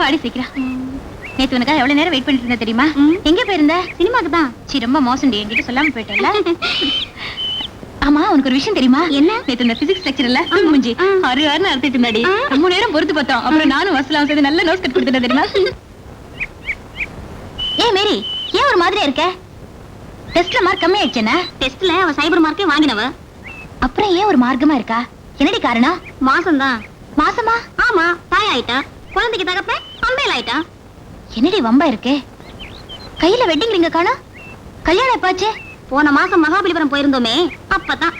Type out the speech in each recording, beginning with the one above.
வாடி சீக்கிரம். நேத்து உனக்காக எவ்வளவு நேரம் வெயிட் பண்ணிட்டு இருந்த தெரியுமா? எங்க போயிருந்த? சினிமாக்கு தான். சி ரொம்ப மோசம் என்கிட்ட சொல்லாம போயிட்டல ஆமா உனக்கு ஒரு விஷயம் தெரியுமா? என்ன? நேத்து இந்த பிசிக்ஸ் லெக்சர்ல மூஞ்சி ஆறு ஆறு நடத்திட்டு இருந்தாடி. ரொம்ப நேரம் பொறுத்து பார்த்தோம். அப்புறம் நானும் வசலாம் சேர்ந்து நல்ல நோட்ஸ் கட் கொடுத்துட்டேன் தெரியுமா? ஏய் மேரி ஏன் ஒரு மாதிரியா இருக்க? டெஸ்ட்ல மார்க் கம்மி ஆயிடுச்சுனா டெஸ்ட்ல அவ சைபர் மார்க்கே வாங்கினவ. அப்புறம் ஏன் ஒரு மார்க்கமா இருக்கா? என்னடி காரணம்? மாசம் தான் மாசமா? ஆமா தாய் ஆயிட்டா குழந்தைக்கு தகப்ப அம்பேல் ஆயிட்டா? என்னடி வம்பா இருக்கு? கையில வெட்டிங் ரிங்க காணோம் கல்யாணம் எப்பாச்சு? போன மாசம் மகாபலிபுரம் போயிருந்தோமே அப்பதான்.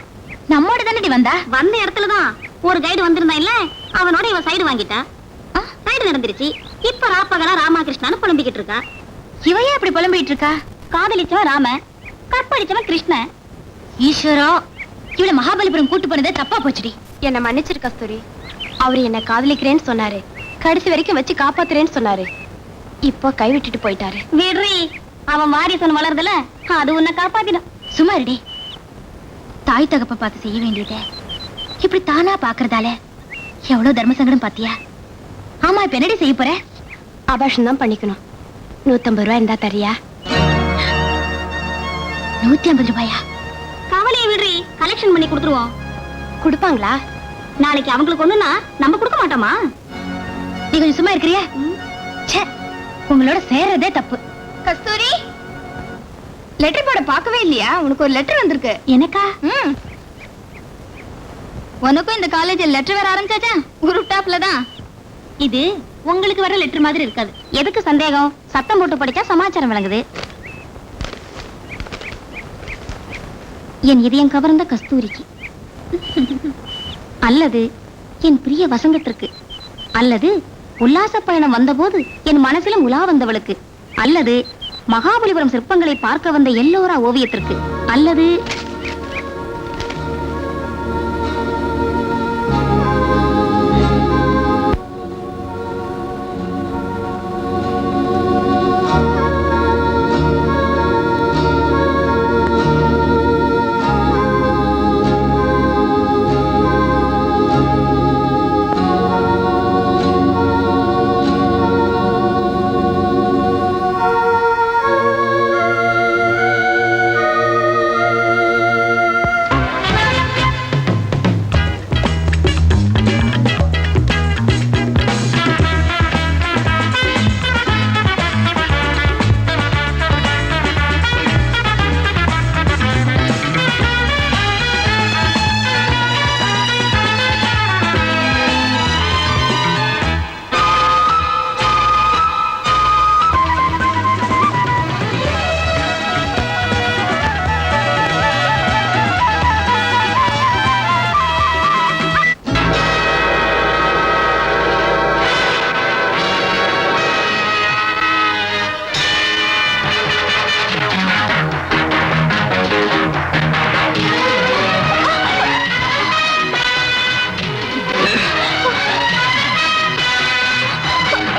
நம்மோட தானடி வந்தா? வந்த இடத்துல தான் ஒரு கைடு வந்திருந்தா இல்ல? அவனோட இவ சைடு வாங்கிட்டா. சைடு நடந்துருச்சு. இப்ப ராப்பகலா ராமகிருஷ்ணான்னு புலம்பிக்கிட்டு இருக்கா. இவ ஏன் அப்படி புலம்பிட்டு இருக்கா? காதலிச்சவன் ராம கற்பழிச்சவன் கிருஷ்ணன் ஈஸ்வரா இவள மகாபலிபுரம் கூட்டு போனதே தப்பா போச்சுடி. என்ன மன்னிச்சிரு கஸ்தூரி. அவர் என்ன காதலிக்கிறேன்னு சொன்னாரு. கடைசி வரைக்கும் வச்சு காப்பாத்துறேன்னு சொன்னாரு. இப்போ கைவிட்டுட்டு போயிட்டாரு. விடுறி அவன் வாரிசன் வளருதுல அது உன்னை காப்பாத்திடும். சும்மா இருடி. தாய் தகப்ப பார்த்து செய்ய வேண்டியதை இப்படி தானா பாக்குறதால எவ்வளவு தர்ம சங்கடம் பாத்தியா ஆமா இப்ப என்னடி செய்ய போற? அபாஷன் தான் பண்ணிக்கணும். நூத்தம்பது ரூபாய் இருந்தா தரியா நூத்தி ஐம்பது ரூபாயா? கவலையை விடுறி கலெக்ஷன் பண்ணி கொடுத்துருவோம். கொடுப்பாங்களா? நாளைக்கு அவங்களுக்கு ஒண்ணுனா நம்ம கொடுக்க மாட்டோமா? நீ கொஞ்சம் சும்மா இருக்கிறியா? உங்களோட சேர்றதே தப்பு. கஸ்தூரி லெட்டர் போட பார்க்கவே இல்லையா? உனக்கு ஒரு லெட்டர் வந்திருக்கு. எனக்கா? ம். உனக்கும் இந்த காலேஜ்ல லெட்டர் வர ஆரம்பிச்சாச்சா? குரூப் டாப்ல தான். இது உங்களுக்கு வர லெட்டர் மாதிரி இருக்காது. எதுக்கு சந்தேகம்? சத்தம் போட்டு படிச்சா சமாச்சாரம் விளங்குது. என் இதயம் கவர்ந்த கஸ்தூரிக்கு. அல்லது என் பிரிய வசந்தத்திற்கு. அல்லது உல்லாச பயணம் வந்தபோது என் மனசிலும் உலா வந்தவளுக்கு. அல்லது மகாபலிபுரம் சிற்பங்களை பார்க்க வந்த எல்லோரா ஓவியத்திற்கு. அல்லது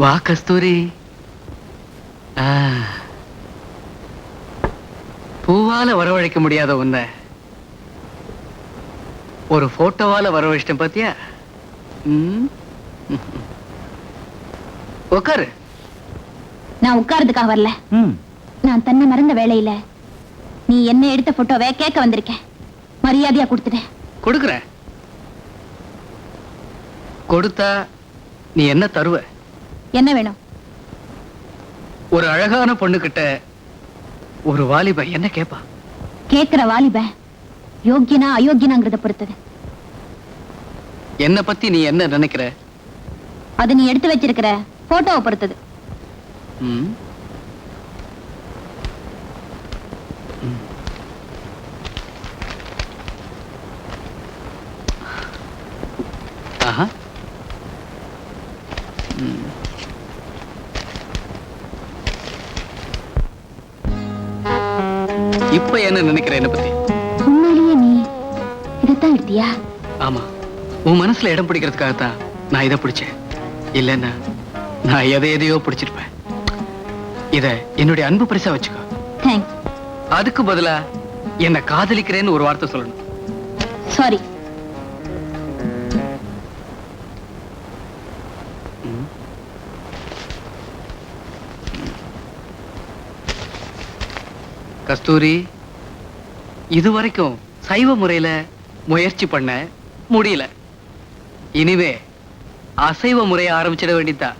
வா கஸ்தூரி. பூவால வரவழைக்க முடியாத உன்னை ஒரு போட்டோவால வரவழைச்சிட்டேன் பாத்தியா ம்? உக்காரு நான் உட்கார்றதுக்காக வரல. நான் தன்னை மறந்த வேலையில நீ என்ன எடுத்த போட்டோவை கேட்க வந்திருக்கேன் மரியாதையா கொடுத்துட்டேன் கொடுக்குறேன் கொடுத்தா நீ என்ன தருவ என்ன வேணும்? ஒரு அழகான பொண்ணுகிட்ட ஒரு வாலிப என்ன கேப்பா? கேக்குற வாலிப யோக்கியனா அயோக்கியனாங்கிறத பொறுத்தது. என்ன பத்தி நீ என்ன நினைக்கிற? அது நீ எடுத்து வச்சிருக்கிற போட்டோவை பொறுத்தது. ம்? ம். என்ன நினைக்கிற என்ன பத்தி? உண்மையிலேயே நீ இதைத்தான் எடுத்தியா ஆமா. உன் மனசுல இடம் பிடிக்கிறதுக்காகத்தான் நான் இதை பிடிச்சேன். இல்லைன்னா நான் எதை எதையோ பிடிச்சிருப்பேன். இத என்னுடைய அன்பு பரிசா வச்சுக்கோ. தேங்க்ஸ் அதுக்கு பதிலா என்ன காதலிக்கிறேன்னு ஒரு வார்த்தை சொல்லணும். சாரி கஸ்தூரி இதுவரைக்கும் சைவ முறையில முயற்சி பண்ண முடியல. இனிவே அசைவ முறையை ஆரம்பிச்சிட வேண்டியதா?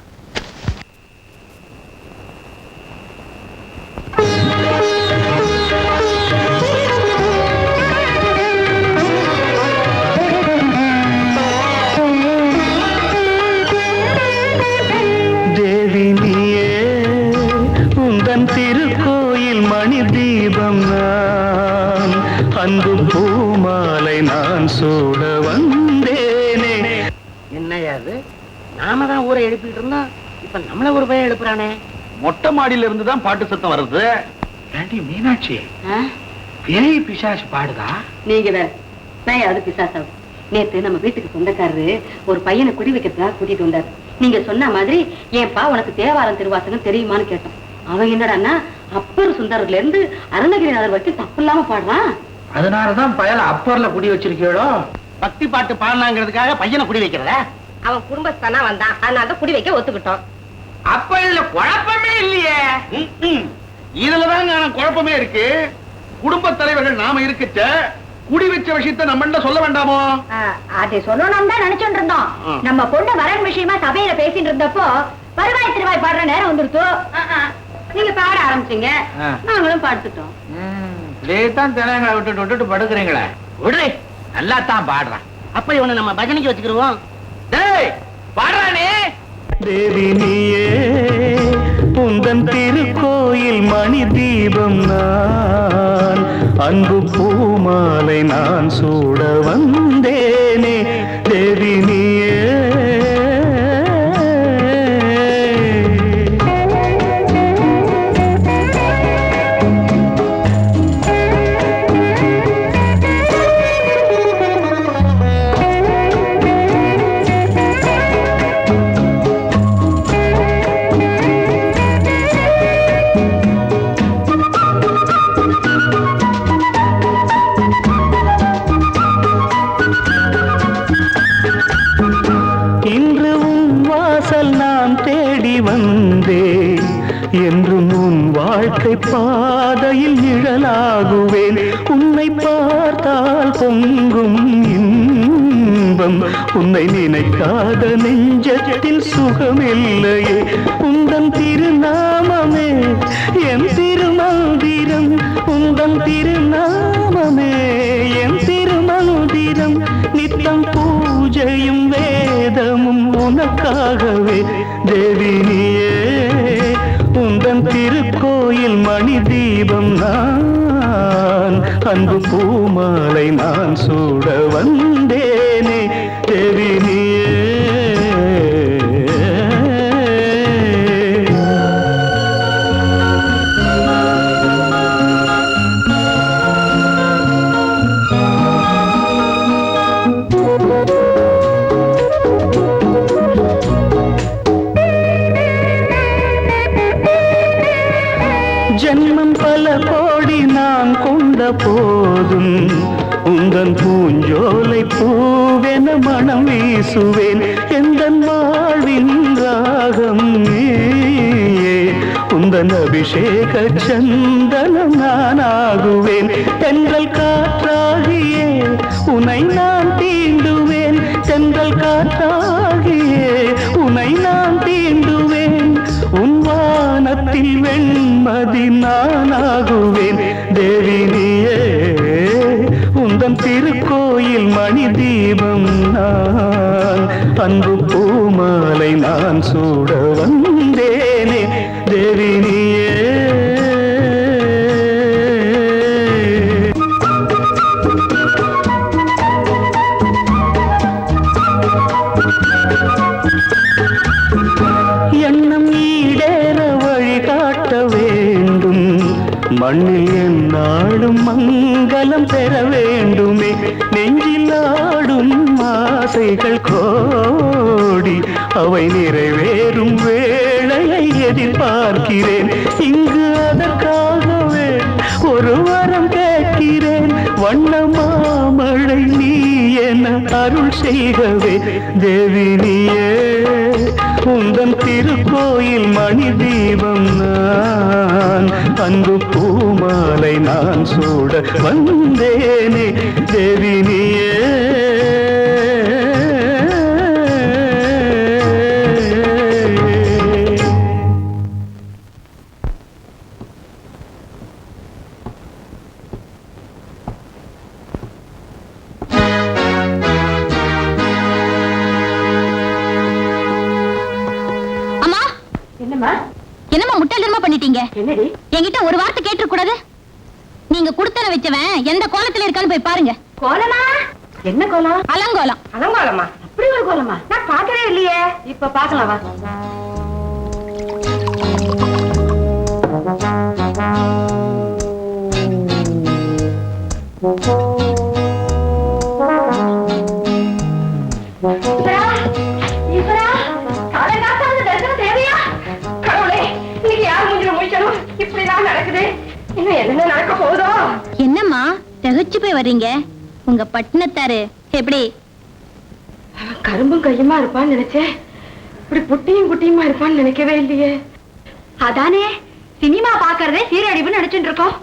உந்தன் திருக்கோயில் மணி தீபம் நான். அன்பு பூமாலை நான் சூட வந்தேனே. என்னையா அது நாம தான் ஊரை எழுப்பிட்டு இருந்தோம். இப்ப நம்மள ஒரு பையன் எழுப்புறானே? மொட்டை மாடியில இருந்து தான் பாட்டு சத்தம் வருது ஏண்டி மீனாட்சி? பேய் பிசாசு பாடுதா? நீங்க வேற. அது பிசாசா. நேத்து நம்ம வீட்டுக்கு சொந்தக்காரரு ஒரு பையனை குடி வைக்கிறதுக்காக கூட்டிட்டு வந்தாரு. நீங்க சொன்ன மாதிரி ஏன்பா உனக்கு தேவாரம் திருவாசகம் தெரியுமான்னு கேட்டோம். அவன் என்னடான்னா அப்பர் சுந்தரர்ல இருந்து அருணகிரிநாதர் வரைக்கும் தப்பு இல்லாம பாடுறான். அதனாலதான் பயல அப்பர்ல குடி வச்சிருக்கீளோ பக்தி பாட்டு பாடினாங்கிறதுக்காக பையனை குடி வைக்கிறதா? அவன் குடும்பஸ்தானா வந்தான். அதனால குடி வைக்க ஒத்துக்கிட்டோம். அப்ப இதுல குழப்பமே இல்லையே. இதுலதான் குழப்பமே இருக்கு. குடும்ப தலைவர்கள் நாம இருக்கச்ச குடி வச்ச விஷயத்தை நம்மண்ட சொல்ல வேண்டாமோ? அதை சொல்லணும் தான் நினைச்சுட்டு இருந்தோம். நம்ம பொண்ணு வரன் விஷயமா சபையில பேசிட்டு இருந்தப்போ வருவாய் திருவாய் பாடுற நேரம் வந்துருத்து? நீங்க பாட ஆரம்பிச்சீங்க. நாங்களும் பாடுத்துட்டோம். தான் தினங்களை விட்டுட்டு விட்டுட்டு படுக்கிறீங்களே. விடு. நல்லா தான் பாடுறான் அப்ப இவனை நம்ம பஜனைக்கு வச்சுக்கிருவோம். டேய் பாடுறானே தேவி நீயே உந்தன் திருக்கோயில் மணி தீபம் நான் அன்பு பூமாலை நான் சூட வந்த பொங்கும் இன்பம். உன்னை நினைக்காத நெஞ்சத்தில் சுகமில்லையே. பூமாலை நான் உந்தன் பூஞ்சோலை பூவென மனம் வீசுவேன். எந்தன் வாழ்வின் ராகம் உந்தன் அபிஷேக சந்தனம் நானாகுவேன். தென்றல் காற்றாகியே உனை நான் தீண்டுவேன். தென்றல் காற்றாகியே உனை நான் தீண்டுவேன். உன் வானத்தில் வெண்மதி நானாகுவேன். தேவி தீபம் திருக்கோயில் மணி தீபம் நான். அன்பு பூமாலை நான் சூட வந்தேனே தேவினி மண்ணில் நாடும் மங்களம் பெற வேண்டுமே. நெஞ்சில் ஆடும் ஆசைகள் கோடி. அவை நிறைவேறும் வேளையை எதிர்பார்க்கிறேன். இங்கு அதற்காகவே ஒரு வரம் கேட்கிறேன். வண்ணமாமழை நீ என அருள் செய்கவே. தேவி நீயே உந்தன் திருக்கோயில் மணி தீபம் நான். அன்பு பூமாலை நான் சூட வந்தேனே தேவி நீயே. என்னடி? என்கிட்ட ஒரு வார்த்தை கேட்டுற கூடாது? நீங்க குடுத்தன வச்சவன் எந்த கோலத்துல இருக்கான்னு போய் பாருங்க. கோலமா? என்ன கோலம்? அலங்கோலம். அலங்கோலமா? அப்படி ஒரு கோலமா? நான் பார்க்கவே இல்லையே. இப்ப பார்க்கலாம் வா. ஈஸ்வரா, தகச்சு போய் வர்றீங்க? உங்க பட்டினத்தாரு எப்படி? கரும்பும் கையுமா இருப்பான்னு நினைச்சேன் இப்படி புட்டியும் குட்டியுமா இருப்பான்னு நினைக்கவே இல்லையே. அதானே சினிமா பாக்குறதே சீரழிவுன்னு நினைச்சுட்டு இருக்கோம்.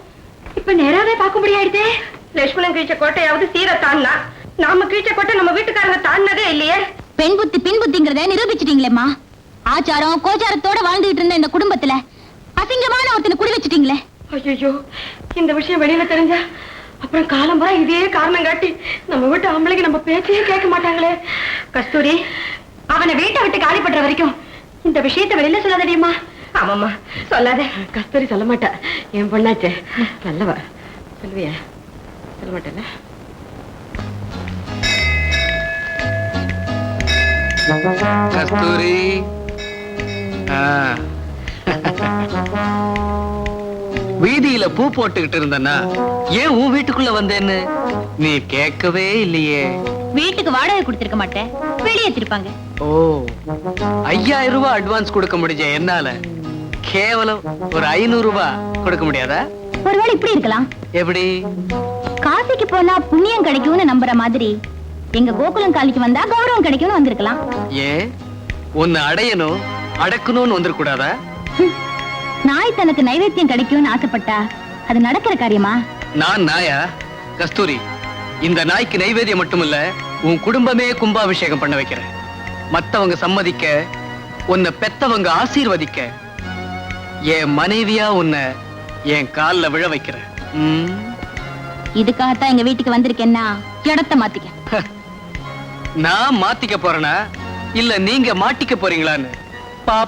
இப்ப நேராவே பார்க்க முடியாடுதே லட்சுமணன் கீழ்ச்ச கோட்டையாவது சீரை தாண்டா நாம கீழ்ச்ச கோட்டை நம்ம வீட்டுக்காரங்க தாண்டினதே இல்லையே. பெண் புத்தி பின் புத்திங்கிறத நிரூபிச்சிட்டீங்களேம்மா. ஆச்சாரம் கோச்சாரத்தோட வாழ்ந்துகிட்டு இருந்த இந்த குடும்பத்துல அசிங்கமான ஒருத்தனை குடி வச்சிட்டீங்களே. ஐயோ இந்த விஷயம் வெளியில தெரிஞ்சா அப்புறம் காலம் பூரா இதே காரணம் காட்டி நம்ம வீட்டு ஆம்பளைக்கு நம்ம பேச்சையே கேட்க மாட்டாங்களே. கஸ்தூரி அவனை வீட்டை விட்டு காலி பண்ற வரைக்கும் இந்த விஷயத்த வெளியில சொல்லாதடியம்மா ஆமாம்மா சொல்லாத. கஸ்தூரி சொல்ல மாட்டா. என் பொண்ணாச்சே. நல்லவா. சொல்லுவியா. சொல்ல மாட்டேல கஸ்தூரி. ஆ. வீதியில பூ போட்டுக்கிட்டு இருந்தனா ஏன் உன் வீட்டுக்குள்ள வந்தேன்னு? நீ கேட்கவே இல்லையே. வீட்டுக்கு வாடகை கொடுத்திருக்க மாட்டேன் வெளியே திருப்பாங்க ஓ ஐயாயிரம் ரூபாய் அட்வான்ஸ் கொடுக்க முடிஞ்ச என்னால? கேவலம் ஒரு ஐநூறு ரூபாய் கொடுக்க முடியாதா? ஒருவேளை இப்படி இருக்கலாம். எப்படி? காசிக்கு போனா புண்ணியம் கிடைக்கும்னு நம்புற மாதிரி எங்க கோகுலம் காலிக்கு வந்தா கௌரவம் கிடைக்கும்னு வந்திருக்கலாம். ஏன்? உன்னை அடையணும் அடக்கணும்னு வந்துடக்கூடாதா நாய் தனக்கு நைவேத்தியம் கிடைக்கும்னு ஆசைப்பட்டா அது நடக்கிற காரியமா? நான் நாயா? கஸ்தூரி இந்த நாய்க்கு நைவேத்தியம் மட்டுமில்ல உன் குடும்பமே கும்பாபிஷேகம் பண்ண வைக்கிறேன். மத்தவங்க சம்மதிக்க உன்னை பெத்தவங்க ஆசீர்வதிக்க என் மனைவியா உன்னை என் கால்ல விழ வைக்கிறேன்? இதுக்காகத்தான் எங்க வீட்டுக்கு வந்திருக்கேன்னா இடத்த மாத்திக்க. நான் மாத்திக்க போறேனா? இல்ல நீங்க மாட்டிக்க போறீங்களான்னு? பாப்போம்.